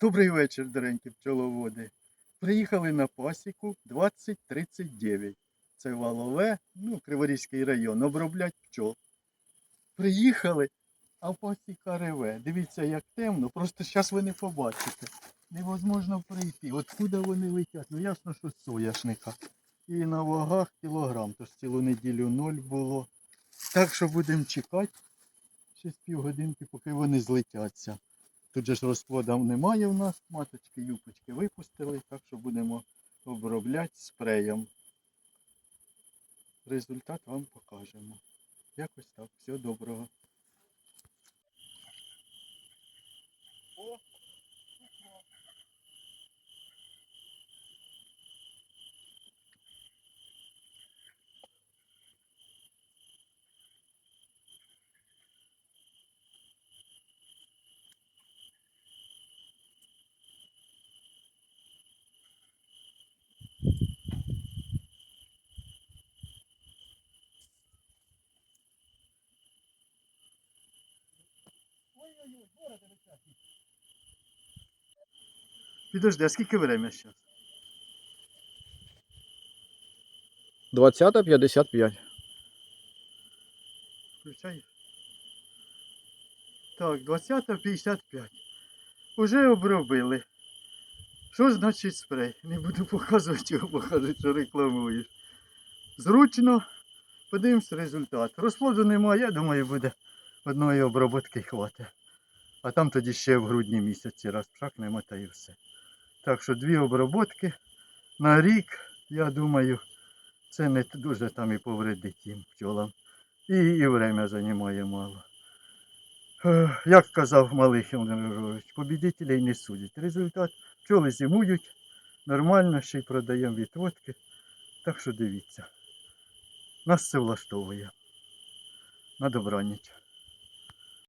Добрий вечір, доренькі пчеловоди. Приїхали на пасіку 2039. Це Валове, ну, Криворізький район, оброблять пчол. Приїхали, а пасіка реве. Дивіться, як темно, просто зараз ви не побачите. Невозможно прийти. От куди вони летять? Ну ясно, що з соняшника. І на вагах кілограм, тож цілу неділю ноль було. Так що будемо чекати ще з півгодинки, поки вони злетяться. Тут же ж розплодів немає в нас, маточки, юпочки випустили, так що будемо обробляти спреєм. Результат вам покажемо. Якось так. Всього доброго. Підожди, а скільки время зараз? 20.55. Включай. Так, 20.55. Уже обробили. Що значить спрей? Не буду показувати його, бо що рекламуєш. Зручно. Подивимось результат. Розплоду немає, я думаю, буде одної обробки хватить. А там тоді ще в грудні місяці раз пшакнемо та і все. Так що дві обробки на рік, я думаю, це не дуже там і повредить їм пчолам. І, і время займає мало. Е, Як казав Малихин Григорович, побідителей не судять. Результат пчоли зимують, нормально, ще й продаємо відводки. Так що дивіться. Нас це влаштовує. На добраніч.